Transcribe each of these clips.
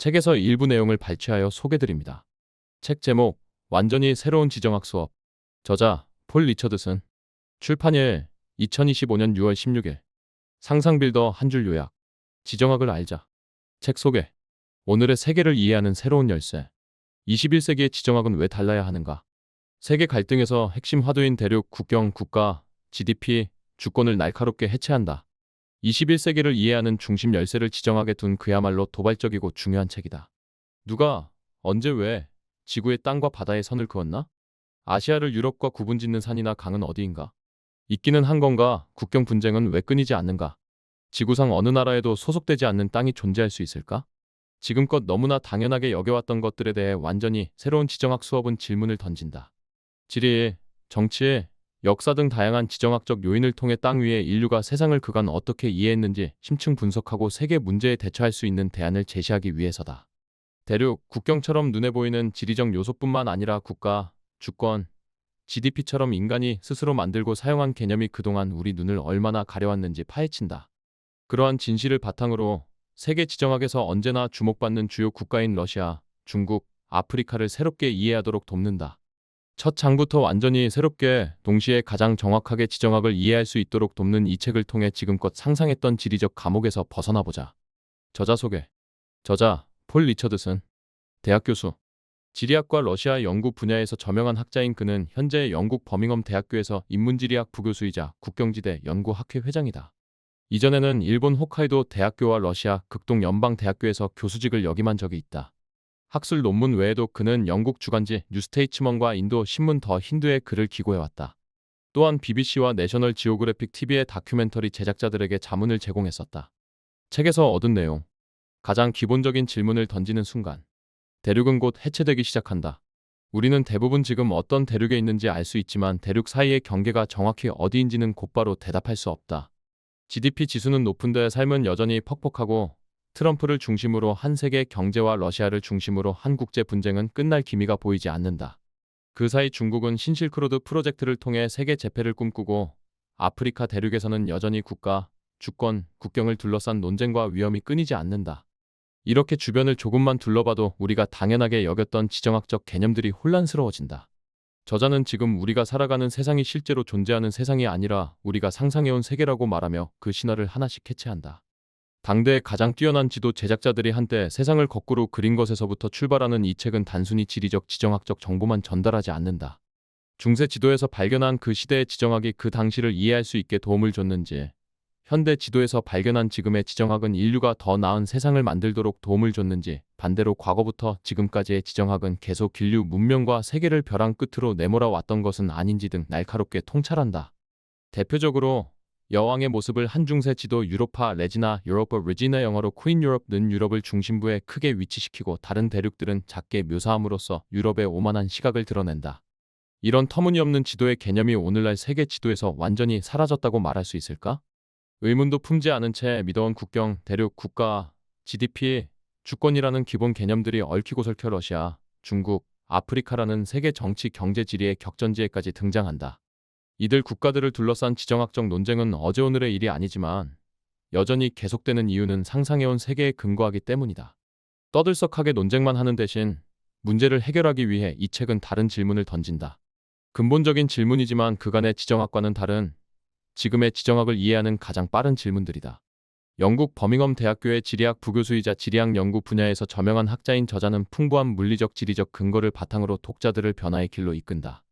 책에서 일부 내용을 발췌하여 소개드립니다. 책 제목 완전히 새로운 지정학 수업. 저자 폴 리처드슨. 출판일 2025년 6월 16일. 상상빌더 한 줄 요약. 지정학을 알자. 책 소개. 오늘의 세계를 이해하는 새로운 열쇠. 21세기의 지정학은 왜 달라야 하는가? 세계 갈등에서 핵심 화두인 대륙, 국경, 국가, GDP, 주권을 날카롭게 해체한다. 21세기를 이해하는 중심 열쇠를 지정하게 둔 그야말로 도발적이고 중요한 책이다. 누가, 언제 왜 지구의 땅과 바다에 선을 그었나? 아시아를 유럽과 구분짓는 산이나 강은 어디인가? 있기는 한 건가? 국경 분쟁은 왜 끊이지 않는가? 지구상 어느 나라에도 소속되지 않는 땅이 존재할 수 있을까? 지금껏 너무나 당연하게 여겨왔던 것들에 대해 완전히 새로운 지정학 수업은 질문을 던진다. 지리, 정치, 역사 등 다양한 지정학적 요인을 통해 땅 위에 인류가 세상을 그간 어떻게 이해했는지 심층 분석하고 세계 문제에 대처할 수 있는 대안을 제시하기 위해서다. 대륙, 국경처럼 눈에 보이는 지리적 요소뿐만 아니라 국가, 주권, GDP처럼 인간이 스스로 만들고 사용한 개념이 그동안 우리 눈을 얼마나 가려왔는지 파헤친다. 그러한 진실을 바탕으로 세계 지정학에서 언제나 주목받는 주요 국가인 러시아, 중국, 아프리카를 새롭게 이해하도록 돕는다. 첫 장부터 완전히 새롭게 동시에 가장 정확하게 지정학을 이해할 수 있도록 돕는 이 책을 통해 지금껏 상상했던 지리적 감옥에서 벗어나 보자. 저자 소개. 저자 폴 리처드슨. 대학 교수. 지리학과 러시아 연구 분야에서 저명한 학자인 그는 현재 영국 버밍엄 대학교에서 인문지리학 부교수이자 국경지대 연구학회 회장이다. 이전에는 일본 홋카이도 대학교와 러시아 극동 연방대학교에서 교수직을 역임한 적이 있다. 학술 논문 외에도 그는 영국 주간지 뉴스테이츠먼과 인도 신문 더 힌두에 글을 기고해왔다. 또한 BBC와 내셔널 지오그래픽 TV의 다큐멘터리 제작자들에게 자문을 제공했었다. 책에서 얻은 내용. 가장 기본적인 질문을 던지는 순간. 대륙은 곧 해체되기 시작한다. 우리는 대부분 지금 어떤 대륙에 있는지 알 수 있지만 대륙 사이의 경계가 정확히 어디인지는 곧바로 대답할 수 없다. GDP 지수는 높은데 삶은 여전히 퍽퍽하고 트럼프를 중심으로 한 세계 경제와 러시아를 중심으로 한 국제 분쟁은 끝날 기미가 보이지 않는다. 그 사이 중국은 신실크로드 프로젝트를 통해 세계 재패를 꿈꾸고 아프리카 대륙에서는 여전히 국가, 주권, 국경을 둘러싼 논쟁과 위험이 끊이지 않는다. 이렇게 주변을 조금만 둘러봐도 우리가 당연하게 여겼던 지정학적 개념들이 혼란스러워진다. 저자는 지금 우리가 살아가는 세상이 실제로 존재하는 세상이 아니라 우리가 상상해온 세계라고 말하며 그 신화를 하나씩 해체한다. 당대의 가장 뛰어난 지도 제작자들이 한때 세상을 거꾸로 그린 것에서부터 출발하는 이 책은 단순히 지리적 지정학적 정보만 전달하지 않는다. 중세 지도에서 발견한 그 시대의 지정학이 그 당시를 이해할 수 있게 도움을 줬는지, 현대 지도에서 발견한 지금의 지정학은 인류가 더 나은 세상을 만들도록 도움을 줬는지, 반대로 과거부터 지금까지의 지정학은 계속 인류 문명과 세계를 벼랑 끝으로 내몰아 왔던 것은 아닌지 등 날카롭게 통찰한다. 대표적으로 여왕의 모습을 한중세 지도 유로파 레지나 유로파 레지나 영어로 퀸 유럽는 유럽을 중심부에 크게 위치시키고 다른 대륙들은 작게 묘사함으로써 유럽의 오만한 시각을 드러낸다. 이런 터무니없는 지도의 개념이 오늘날 세계 지도에서 완전히 사라졌다고 말할 수 있을까? 의문도 품지 않은 채 믿어온 국경, 대륙, 국가, GDP, 주권이라는 기본 개념들이 얽히고 설켜 러시아, 중국, 아프리카라는 세계 정치 경제 지리의 격전지에까지 등장한다. 이들 국가들을 둘러싼 지정학적 논쟁은 어제 오늘의 일이 아니지만 여전히 계속되는 이유는 상상해온 세계에 근거하기 때문이다. 떠들썩하게 논쟁만 하는 대신 문제를 해결하기 위해 이 책은 다른 질문을 던진다. 근본적인 질문이지만 그간의 지정학과는 다른 지금의 지정학을 이해하는 가장 빠른 질문들이다. 영국 버밍엄 대학교의 지리학 부교수이자 지리학 연구 분야에서 저명한 학자인 저자는 풍부한 물리적 지리적 근거를 바탕으로 독자들을 변화의 길로 이끈다.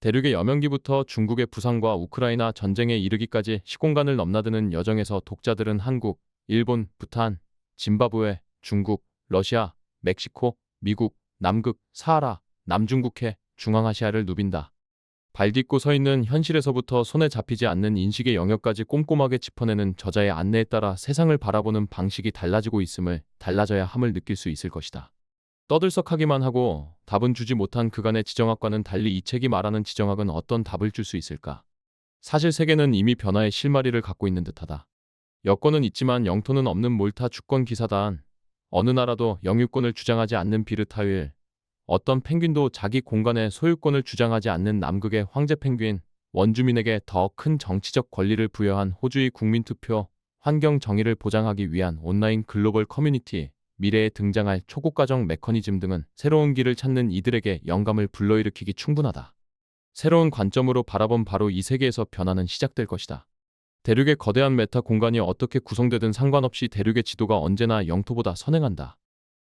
대륙의 여명기부터 중국의 부상과 우크라이나 전쟁에 이르기까지 시공간을 넘나드는 여정에서 독자들은 한국, 일본, 부탄, 짐바브웨, 중국, 러시아, 멕시코, 미국, 남극, 사하라, 남중국해, 중앙아시아를 누빈다. 발 딛고 서 있는 현실에서부터 손에 잡히지 않는 인식의 영역까지 꼼꼼하게 짚어내는 저자의 안내에 따라 세상을 바라보는 방식이 달라지고 있음을 달라져야 함을 느낄 수 있을 것이다. 떠들썩하기만 하고 답은 주지 못한 그간의 지정학과는 달리 이 책이 말하는 지정학은 어떤 답을 줄 수 있을까? 사실 세계는 이미 변화의 실마리를 갖고 있는 듯하다. 여권은 있지만 영토는 없는 몰타 주권 기사단. 어느 나라도 영유권을 주장하지 않는 비르타윌. 어떤 펭귄도 자기 공간의 소유권을 주장하지 않는 남극의 황제 펭귄. 원주민에게 더 큰 정치적 권리를 부여한 호주의 국민투표. 환경 정의를 보장하기 위한 온라인 글로벌 커뮤니티. 미래에 등장할 초고가정 메커니즘 등은 새로운 길을 찾는 이들에게 영감을 불러일으키기 충분하다. 새로운 관점으로 바라본 바로 이 세계에서 변화는 시작될 것이다. 대륙의 거대한 메타 공간이 어떻게 구성되든 상관없이 대륙의 지도가 언제나 영토보다 선행한다.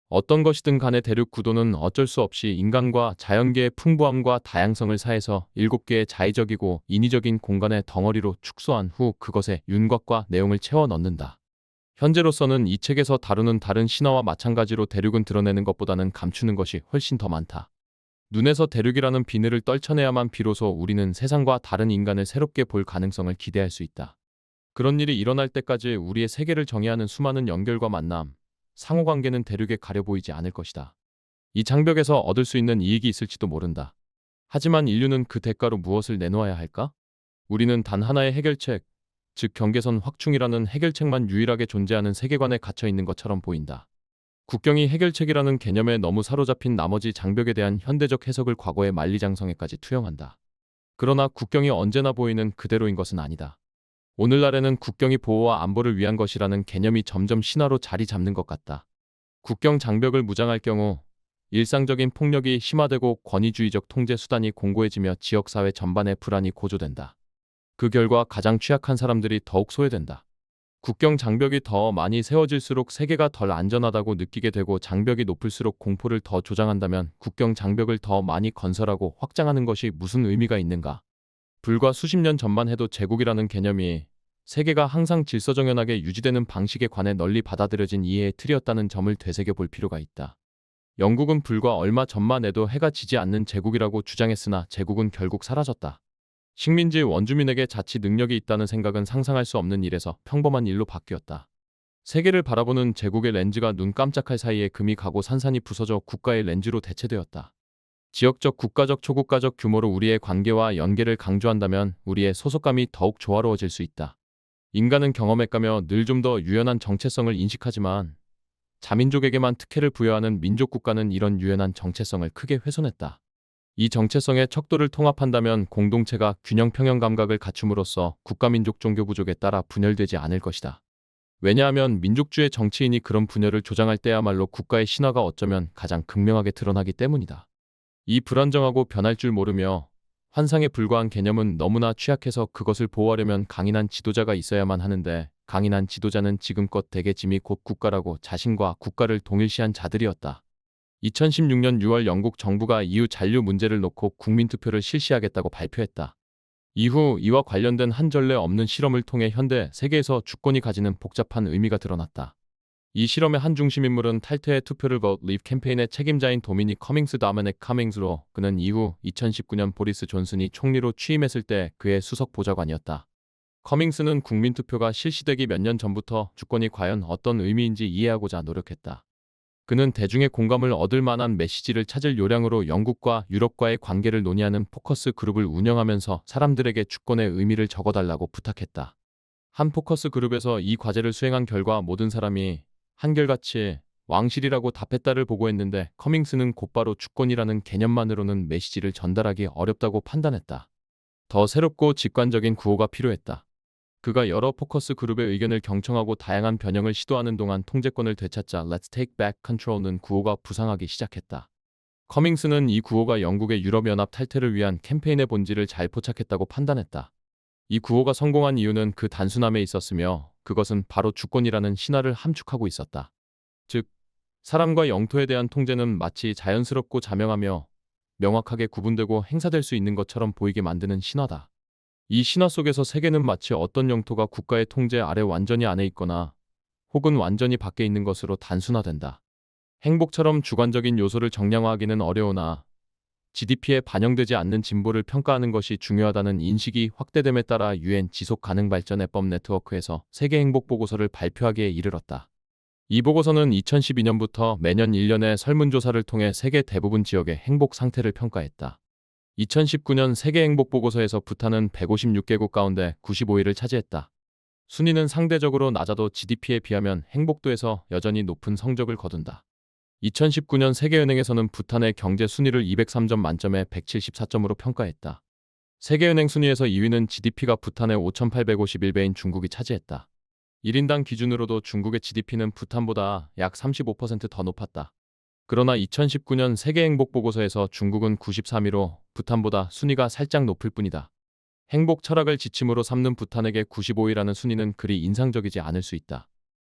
어떤 것이든 간에 대륙 구도는 어쩔 수 없이 인간과 자연계의 풍부함과 다양성을 사해서 일곱 개의 자의적이고 인위적인 공간의 덩어리로 축소한 후 그것에 윤곽과 내용을 채워 넣는다. 현재로서는 이 책에서 다루는 다른 신화와 마찬가지로 대륙은 드러내는 것보다는 감추는 것이 훨씬 더 많다. 눈에서 대륙이라는 비늘을 떨쳐내야만 비로소 우리는 세상과 다른 인간을 새롭게 볼 가능성을 기대할 수 있다. 그런 일이 일어날 때까지 우리의 세계를 정의하는 수많은 연결과 만남, 상호관계는 대륙에 가려 보이지 않을 것이다. 이 장벽에서 얻을 수 있는 이익이 있을지도 모른다. 하지만 인류는 그 대가로 무엇을 내놓아야 할까? 우리는 단 하나의 해결책, 즉 경계선 확충이라는 해결책만 유일하게 존재하는 세계관에 갇혀 있는 것처럼 보인다. 국경이 해결책이라는 개념에 너무 사로잡힌 나머지 장벽에 대한 현대적 해석을 과거의 만리장성에까지 투영한다. 그러나 국경이 언제나 보이는 그대로인 것은 아니다. 오늘날에는 국경이 보호와 안보를 위한 것이라는 개념이 점점 신화로 자리 잡는 것 같다. 국경 장벽을 무장할 경우 일상적인 폭력이 심화되고 권위주의적 통제 수단이 공고해지며 지역사회 전반의 불안이 고조된다. 그 결과 가장 취약한 사람들이 더욱 소외된다. 국경 장벽이 더 많이 세워질수록 세계가 덜 안전하다고 느끼게 되고 장벽이 높을수록 공포를 더 조장한다면 국경 장벽을 더 많이 건설하고 확장하는 것이 무슨 의미가 있는가? 불과 수십 년 전만 해도 제국이라는 개념이 세계가 항상 질서정연하게 유지되는 방식에 관해 널리 받아들여진 이해의 틀이었다는 점을 되새겨 볼 필요가 있다. 영국은 불과 얼마 전만 해도 해가 지지 않는 제국이라고 주장했으나 제국은 결국 사라졌다. 식민지 원주민에게 자치 능력이 있다는 생각은 상상할 수 없는 일에서 평범한 일로 바뀌었다. 세계를 바라보는 제국의 렌즈가 눈 깜짝할 사이에 금이 가고 산산이 부서져 국가의 렌즈로 대체되었다. 지역적 국가적 초국가적 규모로 우리의 관계와 연계를 강조한다면 우리의 소속감이 더욱 조화로워질 수 있다. 인간은 경험했가며 늘 좀 더 유연한 정체성을 인식하지만 자민족에게만 특혜를 부여하는 민족 국가는 이런 유연한 정체성을 크게 훼손했다. 이 정체성의 척도를 통합한다면 공동체가 균형 평형 감각을 갖춤으로써 국가민족 종교 부족에 따라 분열되지 않을 것이다. 왜냐하면 민족주의 정치인이 그런 분열을 조장할 때야말로 국가의 신화가 어쩌면 가장 극명하게 드러나기 때문이다. 이 불안정하고 변할 줄 모르며 환상에 불과한 개념은 너무나 취약해서 그것을 보호하려면 강인한 지도자가 있어야만 하는데 강인한 지도자는 지금껏 대개 짐이 곧 국가라고 자신과 국가를 동일시한 자들이었다. 2016년 6월 영국 정부가 EU 잔류 문제를 놓고 국민투표를 실시하겠다고 발표했다. 이후 이와 관련된 한 전례 없는 실험을 통해 현대 세계에서 주권이 가지는 복잡한 의미가 드러났다. 이 실험의 한 중심 인물은 탈퇴의 투표를 Vote Leave 캠페인의 책임자인 도미닉 커밍스 다메넥 카밍스로 그는 이후 2019년 보리스 존슨이 총리로 취임했을 때 그의 수석 보좌관이었다. 커밍스는 국민투표가 실시되기 몇 년 전부터 주권이 과연 어떤 의미인지 이해하고자 노력했다. 그는 대중의 공감을 얻을 만한 메시지를 찾을 요량으로 영국과 유럽과의 관계를 논의하는 포커스 그룹을 운영하면서 사람들에게 주권의 의미를 적어달라고 부탁했다. 한 포커스 그룹에서 이 과제를 수행한 결과 모든 사람이 한결같이 왕실이라고 답했다를 보고했는데 커밍스는 곧바로 주권이라는 개념만으로는 메시지를 전달하기 어렵다고 판단했다. 더 새롭고 직관적인 구호가 필요했다. 그가 여러 포커스 그룹의 의견을 경청하고 다양한 변형을 시도하는 동안 통제권을 되찾자 Let's Take Back Control는 구호가 부상하기 시작했다. 커밍스는 이 구호가 영국의 유럽연합 탈퇴를 위한 캠페인의 본질을 잘 포착했다고 판단했다. 이 구호가 성공한 이유는 그 단순함에 있었으며 그것은 바로 주권이라는 신화를 함축하고 있었다. 즉, 사람과 영토에 대한 통제는 마치 자연스럽고 자명하며 명확하게 구분되고 행사될 수 있는 것처럼 보이게 만드는 신화다. 이 신화 속에서 세계는 마치 어떤 영토가 국가의 통제 아래 완전히 안에 있거나 혹은 완전히 밖에 있는 것으로 단순화된다. 행복처럼 주관적인 요소를 정량화하기는 어려우나 GDP에 반영되지 않는 진보를 평가하는 것이 중요하다는 인식이 확대됨에 따라 유엔 지속 가능 발전 해법 네트워크에서 세계 행복 보고서를 발표하기에 이르렀다. 이 보고서는 2012년부터 매년 1년의 설문조사를 통해 세계 대부분 지역의 행복 상태를 평가했다. 2019년 세계 행복 보고서에서 부탄은 156개국 가운데 95위를 차지했다. 순위는 상대적으로 낮아도 GDP에 비하면 행복도에서 여전히 높은 성적을 거둔다. 2019년 세계은행에서는 부탄의 경제 순위를 203점 만점에 174점으로 평가했다. 세계은행 순위에서 2위는 GDP가 부탄의 5,851배인 중국이 차지했다. 1인당 기준으로도 중국의 GDP는 부탄보다 약 35%더 높았다. 그러나 2019년 세계 행복 보고서에서 중국은 93위로 부탄보다 순위가 살짝 높을 뿐이다. 행복 철학을 지침으로 삼는 부탄에게 95위라는 순위는 그리 인상적이지 않을 수 있다.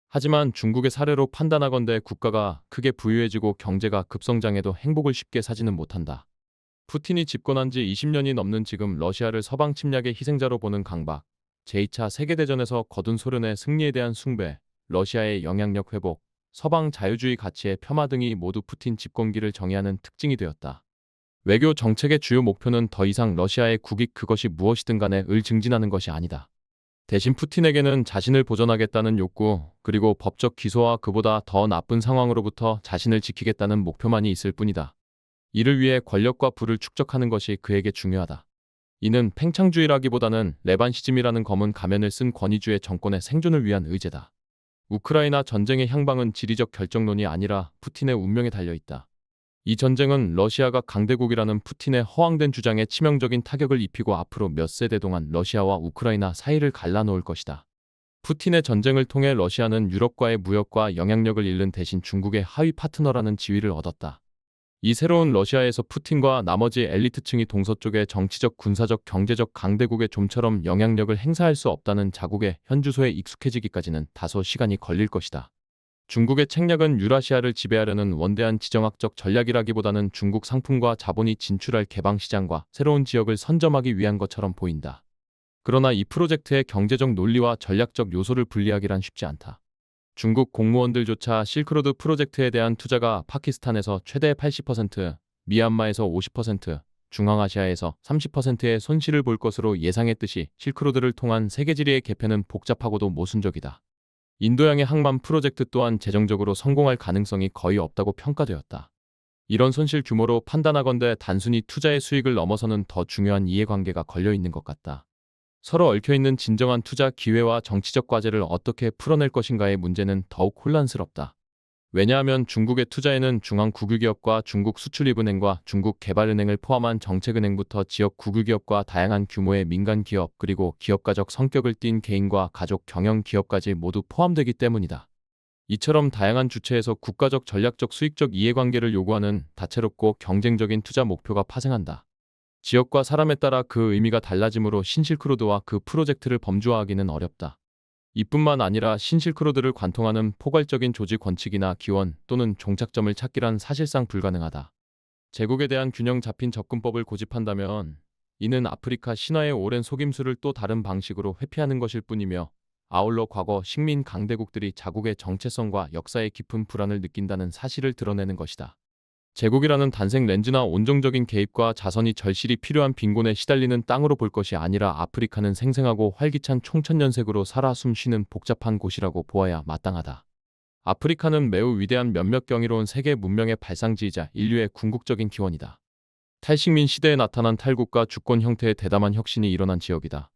하지만 중국의 사례로 판단하건대 국가가 크게 부유해지고 경제가 급성장해도 행복을 쉽게 사지는 못한다. 푸틴이 집권한 지 20년이 넘는 지금 러시아를 서방 침략의 희생자로 보는 강박, 제2차 세계대전에서 거둔 소련의 승리에 대한 숭배, 러시아의 영향력 회복, 서방 자유주의 가치의 폄하 등이 모두 푸틴 집권기를 정의하는 특징이 되었다. 외교 정책의 주요 목표는 더 이상 러시아의 국익 그것이 무엇이든 간에 을 증진하는 것이 아니다. 대신 푸틴에게는 자신을 보전하겠다는 욕구, 그리고 법적 기소와 그보다 더 나쁜 상황으로부터 자신을 지키겠다는 목표만이 있을 뿐이다. 이를 위해 권력과 부를 축적하는 것이 그에게 중요하다. 이는 팽창주의라기보다는 레반시즘이라는 검은 가면을 쓴 권위주의 정권의 생존을 위한 의제다. 우크라이나 전쟁의 향방은 지리적 결정론이 아니라 푸틴의 운명에 달려 있다. 이 전쟁은 러시아가 강대국이라는 푸틴의 허황된 주장에 치명적인 타격을 입히고 앞으로 몇 세대 동안 러시아와 우크라이나 사이를 갈라놓을 것이다. 푸틴의 전쟁을 통해 러시아는 유럽과의 무역과 영향력을 잃는 대신 중국의 하위 파트너라는 지위를 얻었다. 이 새로운 러시아에서 푸틴과 나머지 엘리트층이 동서쪽의 정치적, 군사적, 경제적 강대국의 좀처럼 영향력을 행사할 수 없다는 자국의 현주소에 익숙해지기까지는 다소 시간이 걸릴 것이다. 중국의 책략은 유라시아를 지배하려는 원대한 지정학적 전략이라기보다는 중국 상품과 자본이 진출할 개방 시장과 새로운 지역을 선점하기 위한 것처럼 보인다. 그러나 이 프로젝트의 경제적 논리와 전략적 요소를 분리하기란 쉽지 않다. 중국 공무원들조차 실크로드 프로젝트에 대한 투자가 파키스탄에서 최대 80%, 미얀마에서 50%, 중앙아시아에서 30%의 손실을 볼 것으로 예상했듯이 실크로드를 통한 세계 지리의 개편은 복잡하고도 모순적이다. 인도양의 항만 프로젝트 또한 재정적으로 성공할 가능성이 거의 없다고 평가되었다. 이런 손실 규모로 판단하건대 단순히 투자의 수익을 넘어서는 더 중요한 이해관계가 걸려 있는 것 같다. 서로 얽혀있는 진정한 투자 기회와 정치적 과제를 어떻게 풀어낼 것인가의 문제는 더욱 혼란스럽다. 왜냐하면 중국의 투자에는 중앙 국유기업과 중국 수출입은행과 중국 개발은행을 포함한 정책은행부터 지역 국유기업과 다양한 규모의 민간기업 그리고 기업가적 성격을 띤 개인과 가족 경영 기업까지 모두 포함되기 때문이다. 이처럼 다양한 주체에서 국가적 전략적 수익적 이해관계를 요구하는 다채롭고 경쟁적인 투자 목표가 파생한다. 지역과 사람에 따라 그 의미가 달라지므로 신실크로드와 그 프로젝트를 범주화하기는 어렵다. 이뿐만 아니라 신실크로드를 관통하는 포괄적인 조직 원칙이나 기원 또는 종착점을 찾기란 사실상 불가능하다. 제국에 대한 균형 잡힌 접근법을 고집한다면 이는 아프리카 신화의 오랜 속임수를 또 다른 방식으로 회피하는 것일 뿐이며 아울러 과거 식민 강대국들이 자국의 정체성과 역사의 깊은 불안을 느낀다는 사실을 드러내는 것이다. 제국이라는 단색 렌즈나 온정적인 개입과 자선이 절실히 필요한 빈곤에 시달리는 땅으로 볼 것이 아니라 아프리카는 생생하고 활기찬 총천연색으로 살아 숨쉬는 복잡한 곳이라고 보아야 마땅하다. 아프리카는 매우 위대한 몇몇 경이로운 세계 문명의 발상지이자 인류의 궁극적인 기원이다. 탈식민 시대에 나타난 탈국과 주권 형태의 대담한 혁신이 일어난 지역이다.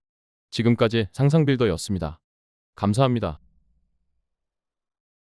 지금까지 상상빌더였습니다. 감사합니다.